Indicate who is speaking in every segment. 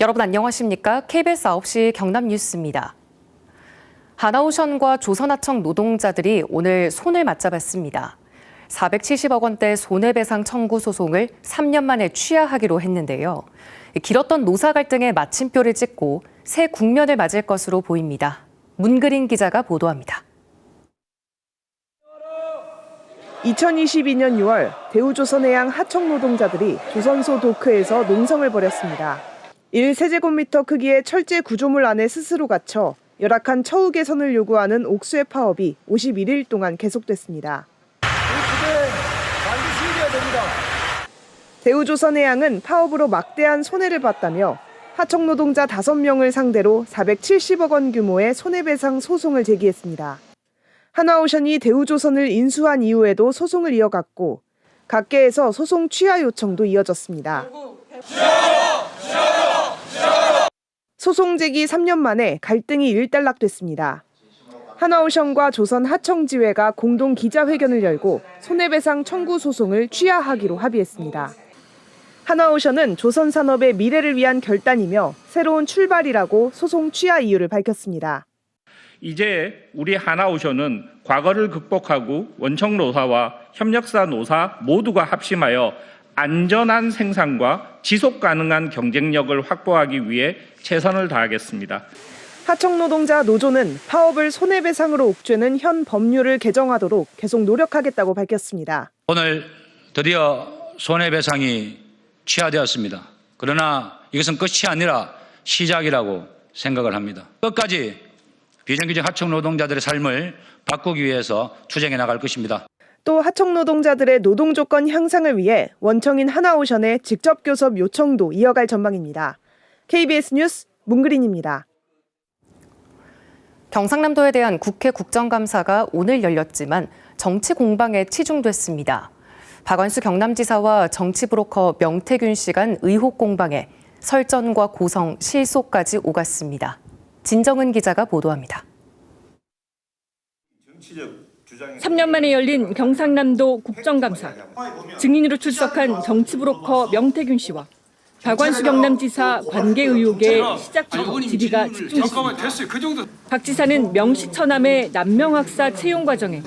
Speaker 1: 여러분 안녕하십니까? KBS 9시 경남 뉴스입니다. 하나오션과 조선하청 노동자들이 오늘 손을 맞잡았습니다. 470억 원대 손해배상 청구 소송을 3년 만에 취하하기로 했는데요. 길었던 노사 갈등에 마침표를 찍고 새 국면을 맞을 것으로 보입니다. 문그린 기자가 보도합니다.
Speaker 2: 2022년 6월 대우조선해양 하청 노동자들이 조선소 도크에서 농성을 벌였습니다. 1세제곱미터 크기의 철제 구조물 안에 스스로 갇혀 열악한 처우 개선을 요구하는 옥수의 파업이 51일 동안 계속됐습니다. 대우조선해양은 파업으로 막대한 손해를 봤다며 하청 노동자 5명을 상대로 470억 원 규모의 손해배상 소송을 제기했습니다. 하나오션이 대우조선을 인수한 이후에도 소송을 이어갔고 각계에서 소송 취하 요청도 이어졌습니다. 소송 제기 3년 만에 갈등이 일단락됐습니다. 하나오션과 조선 하청지회가 공동 기자회견을 열고 손해배상 청구 소송을 취하하기로 합의했습니다. 하나오션은 조선 산업의 미래를 위한 결단이며 새로운 출발이라고 소송 취하 이유를 밝혔습니다.
Speaker 3: 이제 우리 하나오션은 과거를 극복하고 원청 노사와 협력사 노사 모두가 합심하여 안전한 생산과 지속 가능한 경쟁력을 확보하기 위해 최선을 다하겠습니다.
Speaker 2: 하청노동자 노조는 파업을 손해배상으로 옥죄는 현 법률을 개정하도록 계속 노력하겠다고 밝혔습니다.
Speaker 4: 오늘 드디어 손해배상이 취하되었습니다. 그러나 이것은 끝이 아니라 시작이라고 생각을 합니다. 끝까지 비정규직 하청 노동자들의 삶을 바꾸기 위해서 투쟁해 나갈 것입니다.
Speaker 2: 또 하청 노동자들의 노동 조건 향상을 위해 원청인 하나오션의 직접 교섭 요청도 이어갈 전망입니다. KBS 뉴스 문그린입니다.
Speaker 1: 경상남도에 대한 국회 국정감사가 오늘 열렸지만 정치 공방에 치중됐습니다. 박원수 경남지사와 정치 브로커 명태균 씨 간 의혹 공방에 설전과 고성, 실소까지 오갔습니다. 진정은 기자가 보도합니다.
Speaker 5: 3년 만에 열린 경상남도 국정감사. 증인으로 출석한 정치브로커 명태균 씨와 박완수 경남지사 관계 의혹에 시작부터 질의가 집중됐습니다. 박 지사는 명시 처남의 남명학사 채용 과정에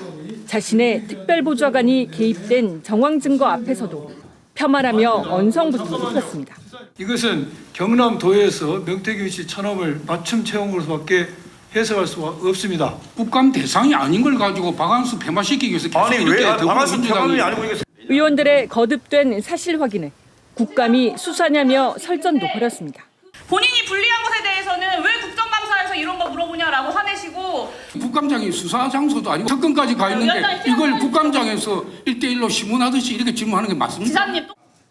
Speaker 5: 자신의 특별보좌관이 개입된 정황 증거 앞에서도 폄하라며 언성부터 높였습니다.
Speaker 6: 이것은 경남도에서 명태균 씨 천업을 맞춤 채용으로서밖에 해석할 수가 없습니다.
Speaker 7: 국감 대상이 아닌 걸 가지고 박한수 폐마시키기 위해서 계속
Speaker 8: 아니
Speaker 7: 이렇게
Speaker 8: 왜 평론이 아니고 이게
Speaker 5: 의원들의 거듭된 사실 확인에 국감이 수사냐며 설전도 벌였습니다.
Speaker 9: 본인이 불리한 것에 대해서는 왜 국정감사에서 이런 거 물어보냐라고 화내시고
Speaker 7: 국감장이 수사 장소도 아니고 특검까지 가 있는데
Speaker 9: 위원장이
Speaker 7: 이걸 국감장에서 일대일로 신문하듯이 이렇게 질문하는 게 맞습니까?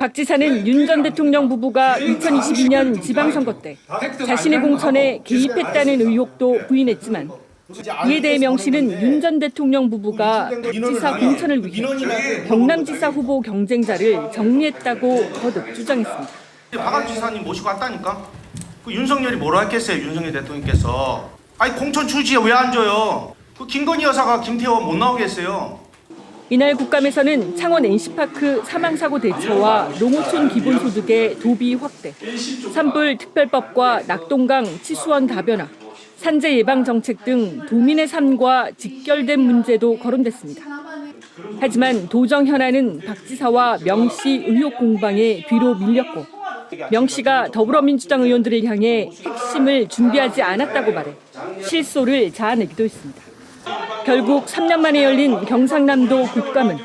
Speaker 5: 박 지사는 윤 전 대통령 부부가 2022년 지방선거 때 자신의 공천에 개입했다는 의혹도 부인했지만 이에 대해 명 씨는 윤 전 대통령 부부가 박 지사 공천을 위해 경남지사 후보 경쟁자를 정리했다고 거듭 주장했습니다.
Speaker 8: 박한주 지사님 모시고 왔다니까. 그 윤석열이 뭐라 했겠어요, 윤석열 대통령께서. 아니 공천 출지에 왜 안 줘요? 그 김건희 여사가 김태호 못 나오게 했어요.
Speaker 5: 이날 국감에서는 창원 NC파크 사망사고 대처와 농어촌 기본소득의 도비 확대, 산불 특별법과 낙동강 치수원 다변화, 산재 예방 정책 등 도민의 삶과 직결된 문제도 거론됐습니다. 하지만 도정 현안은 박 지사와 명씨 의혹 공방에 뒤로 밀렸고 명 씨가 더불어민주당 의원들을 향해 핵심을 준비하지 않았다고 말해 실소를 자아내기도 했습니다. 결국 3년 만에 열린 경상남도 국감은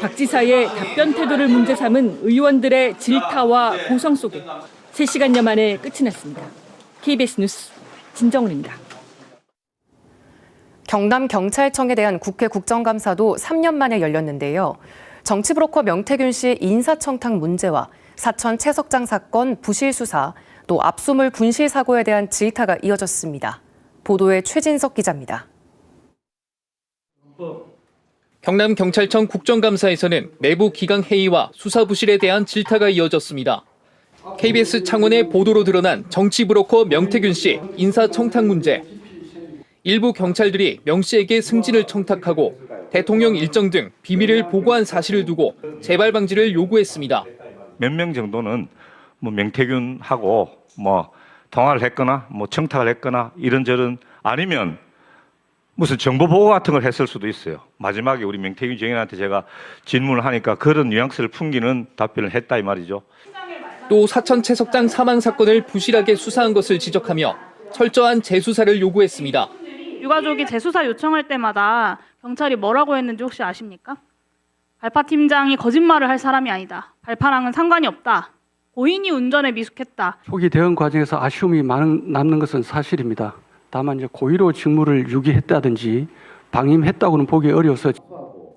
Speaker 5: 박 지사의 답변 태도를 문제 삼은 의원들의 질타와 고성 속에 3시간여 만에 끝이 났습니다. KBS 뉴스 진정은입니다.
Speaker 1: 경남 경찰청에 대한 국회 국정감사도 3년 만에 열렸는데요. 정치 브로커 명태균 씨 인사청탁 문제와 사천 채석장 사건 부실 수사, 또 압수물 분실 사고에 대한 질타가 이어졌습니다. 보도에 최진석 기자입니다.
Speaker 10: 경남 경찰청 국정감사에서는 내부 기강 회의와 수사 부실에 대한 질타가 이어졌습니다. KBS 창원의 보도로 드러난 정치 브로커 명태균 씨 인사 청탁 문제. 일부 경찰들이 명 씨에게 승진을 청탁하고 대통령 일정 등 비밀을 보고한 사실을 두고 재발 방지를 요구했습니다.
Speaker 11: 몇 명 정도는 뭐 명태균하고 뭐 통화를 했거나 뭐 청탁을 했거나 이런저런 아니면 무슨 정보 보고 같은 걸 했을 수도 있어요. 마지막에 우리 명태균 정인한테 제가 질문을 하니까 그런 뉘앙스를 풍기는 답변을 했다 이 말이죠.
Speaker 10: 또 사천 채석장 사망 사건을 부실하게 수사한 것을 지적하며 철저한 재수사를 요구했습니다.
Speaker 9: 유가족이 재수사 요청할 때마다 경찰이 뭐라고 했는지 혹시 아십니까? 발파 팀장이 거짓말을 할 사람이 아니다. 발파랑은 상관이 없다. 고인이 운전에 미숙했다.
Speaker 6: 초기 대응 과정에서 아쉬움이 많은, 남는 것은 사실입니다. 다만 이제 고의로 직무를 유기했다든지 방임했다고는 보기 어려워서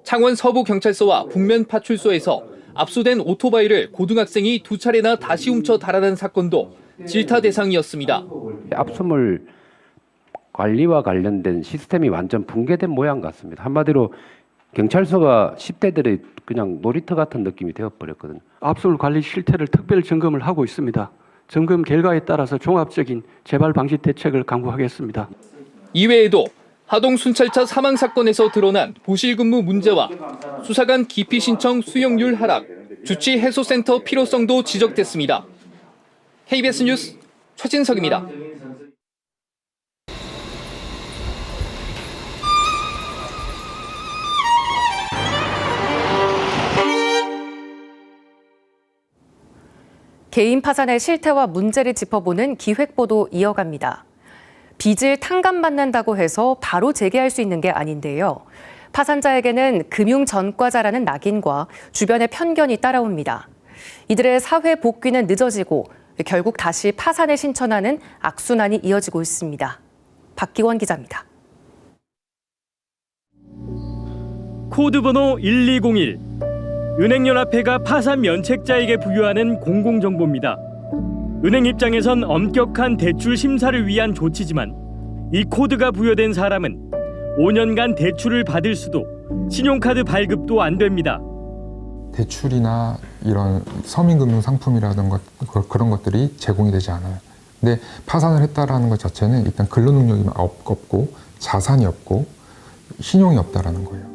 Speaker 10: 창원 서부 경찰서와 북면 파출소에서 압수된 오토바이를 고등학생이 두 차례나 다시 훔쳐 달아난 사건도 질타 대상이었습니다.
Speaker 12: 압수물 관리와 관련된 시스템이 완전 붕괴된 모양 같습니다. 한마디로 경찰서가 10대들의 그냥 놀이터 같은 느낌이 되어버렸거든요.
Speaker 6: 압수물 관리 실태를 특별 점검을 하고 있습니다. 점검 결과에 따라서 종합적인 재발 방지 대책을 강구하겠습니다.
Speaker 10: 이외에도 하동 순찰차 사망 사건에서 드러난 부실 근무 문제와 수사관 기피 신청 수용률 하락, 주치 해소센터 필요성도 지적됐습니다. KBS 뉴스 최진석입니다.
Speaker 1: 개인 파산의 실태와 문제를 짚어보는 기획보도 이어갑니다. 빚을 탕감받는다고 해서 바로 재개할 수 있는 게 아닌데요. 파산자에게는 금융 전과자라는 낙인과 주변의 편견이 따라옵니다. 이들의 사회 복귀는 늦어지고 결국 다시 파산을 신청하는 악순환이 이어지고 있습니다. 박기원 기자입니다.
Speaker 13: 코드 번호 1201. 은행연합회가 파산 면책자에게 부여하는 공공정보입니다. 은행 입장에선 엄격한 대출 심사를 위한 조치지만 이 코드가 부여된 사람은 5년간 대출을 받을 수도 신용카드 발급도 안 됩니다.
Speaker 14: 대출이나 이런 서민금융 상품이라든가 그- 그런 것들이 제공이 되지 않아요. 근데 파산을 했다라는 것 자체는 일단 근로 능력이 없- 없고 자산이 없고 신용이 없다라는 거예요.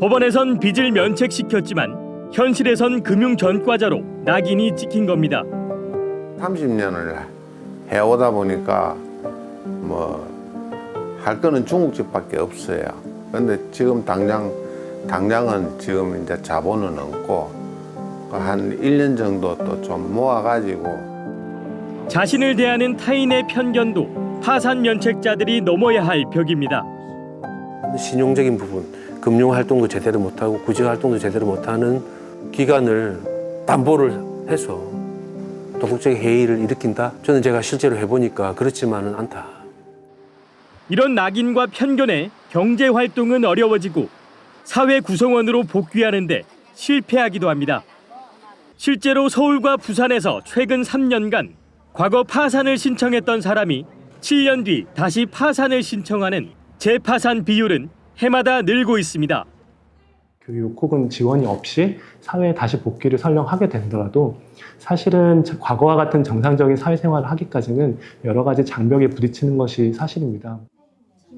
Speaker 13: 법원에선 빚을 면책시켰지만 현실에선 금융 전과자로 낙인이 찍힌 겁니다.
Speaker 15: 30년을 해오다 보니까 뭐 할 거는 중국집밖에 없어요. 근데 지금 당장 당장은 지금 이제 자본은 없고 한 1년 정도 또 좀 모아가지고
Speaker 13: 자신을 대하는 타인의 편견도 파산 면책자들이 넘어야 할 벽입니다.
Speaker 16: 신용적인 부분, 금융 활동도 제대로 못하고 구직 활동도 제대로 못하는 기관을 담보를 해서 도덕적 해이를 일으킨다? 저는 제가 실제로 해보니까 그렇지만은 않다.
Speaker 13: 이런 낙인과 편견에 경제 활동은 어려워지고 사회 구성원으로 복귀하는데 실패하기도 합니다. 실제로 서울과 부산에서 최근 3년간 과거 파산을 신청했던 사람이 7년 뒤 다시 파산을 신청하는 재파산 비율은 해마다 늘고 있습니다.
Speaker 17: 교육 혹은 지원이 없이 사회에 다시 복귀를 설령 하게 되더라도 사실은 과거와 같은 정상적인 사회생활을 하기까지는 여러 가지 장벽에 부딪히는 것이 사실입니다.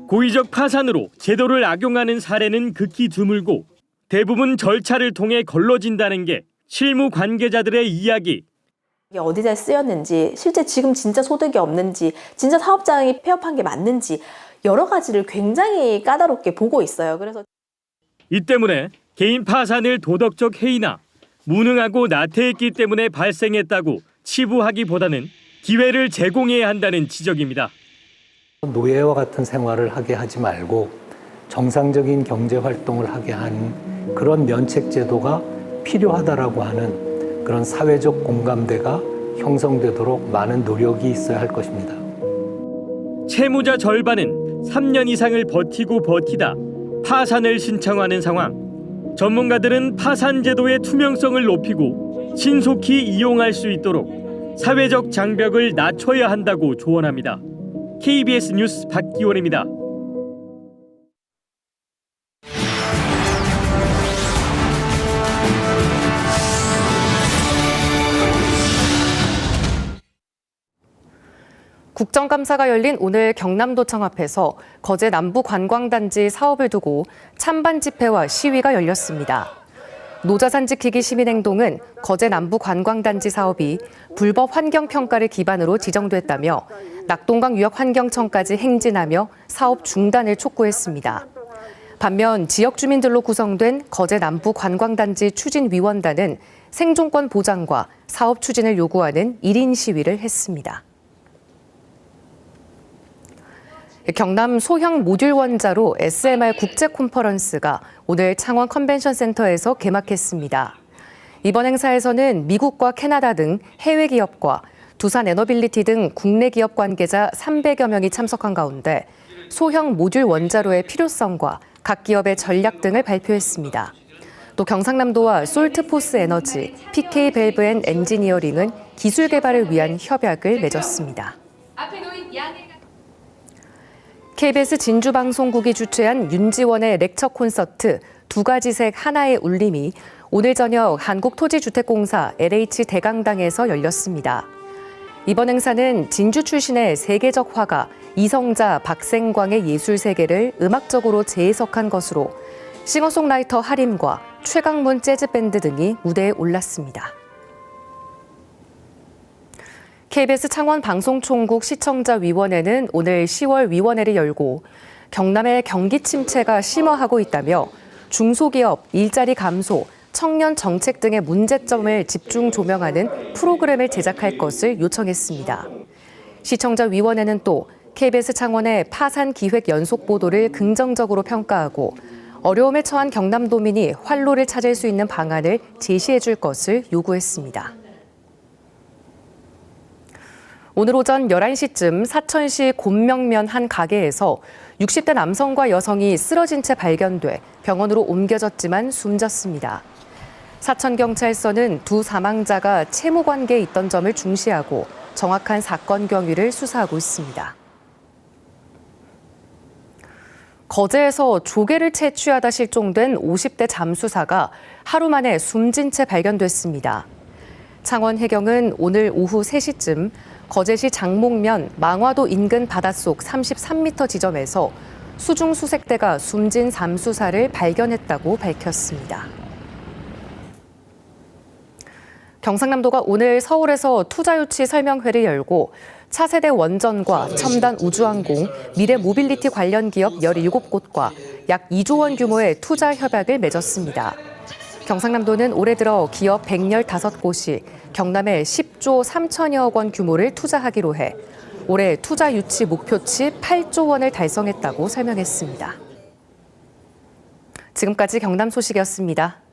Speaker 13: 고의적 파산으로 제도를 악용하는 사례는 극히 드물고 대부분 절차를 통해 걸러진다는 게 실무 관계자들의 이야기.
Speaker 18: 이게 어디다 쓰였는지, 실제 지금 진짜 소득이 없는지, 진짜 사업장이 폐업한 게 맞는지 여러 가지를 굉장히 까다롭게 보고 있어요. 그래서
Speaker 13: 이 때문에 개인 파산을 도덕적 해이나 무능하고 나태했기 때문에 발생했다고 치부하기보다는 기회를 제공해야 한다는 지적입니다.
Speaker 19: 노예와 같은 생활을 하게 하지 말고 정상적인 경제 활동을 하게 하는 그런 면책 제도가 필요하다라고 하는 그런 사회적 공감대가 형성되도록 많은 노력이 있어야 할 것입니다.
Speaker 13: 채무자 절반은 3년 이상을 버티고 버티다 파산을 신청하는 상황. 전문가들은 파산 제도의 투명성을 높이고 신속히 이용할 수 있도록 사회적 장벽을 낮춰야 한다고 조언합니다. KBS 뉴스 박기원입니다.
Speaker 1: 국정감사가 열린 오늘 경남도청 앞에서 거제 남부 관광단지 사업을 두고 찬반 집회와 시위가 열렸습니다. 노자산 지키기 시민행동은 거제 남부 관광단지 사업이 불법 환경평가를 기반으로 지정됐다며 낙동강 유역환경청까지 행진하며 사업 중단을 촉구했습니다. 반면 지역 주민들로 구성된 거제 남부 관광단지 추진위원단은 생존권 보장과 사업 추진을 요구하는 1인 시위를 했습니다. 경남 소형 모듈 원자로 SMR 국제 콘퍼런스가 오늘 창원 컨벤션 센터에서 개막했습니다. 이번 행사에서는 미국과 캐나다 등 해외 기업과 두산 에너빌리티 등 국내 기업 관계자 300여 명이 참석한 가운데 소형 모듈 원자로의 필요성과 각 기업의 전략 등을 발표했습니다. 또 경상남도와 솔트포스 에너지, PK 밸브 앤 엔지니어링은 기술 개발을 위한 협약을 맺었습니다. KBS 진주방송국이 주최한 윤지원의 렉처 콘서트 두 가지 색 하나의 울림이 오늘 저녁 한국토지주택공사 LH 대강당에서 열렸습니다. 이번 행사는 진주 출신의 세계적 화가 이성자 박생광의 예술 세계를 음악적으로 재해석한 것으로 싱어송라이터 하림과 최강문 재즈밴드 등이 무대에 올랐습니다. KBS 창원 방송총국 시청자위원회는 오늘 10월 위원회를 열고 경남의 경기 침체가 심화하고 있다며 중소기업 일자리 감소, 청년 정책 등의 문제점을 집중 조명하는 프로그램을 제작할 것을 요청했습니다. 시청자위원회는 또 KBS 창원의 파산 기획 연속 보도를 긍정적으로 평가하고 어려움에 처한 경남도민이 활로를 찾을 수 있는 방안을 제시해 줄 것을 요구했습니다. 오늘 오전 11시쯤 사천시 곤명면 한 가게에서 60대 남성과 여성이 쓰러진 채 발견돼 병원으로 옮겨졌지만 숨졌습니다. 사천경찰서는 두 사망자가 채무 관계에 있던 점을 중시하고 정확한 사건 경위를 수사하고 있습니다. 거제에서 조개를 채취하다 실종된 50대 잠수사가 하루 만에 숨진 채 발견됐습니다. 창원 해경은 오늘 오후 3시쯤 거제시 장목면 망화도 인근 바닷속 33m 지점에서 수중 수색대가 숨진 잠수사를 발견했다고 밝혔습니다. 경상남도가 오늘 서울에서 투자 유치 설명회를 열고 차세대 원전과 첨단 우주항공, 미래 모빌리티 관련 기업 17곳과 약 2조 원 규모의 투자 협약을 맺었습니다. 경상남도는 올해 들어 기업 115곳이 경남에 10조 3천여억 원 규모를 투자하기로 해 올해 투자 유치 목표치 8조 원을 달성했다고 설명했습니다. 지금까지 경남 소식이었습니다.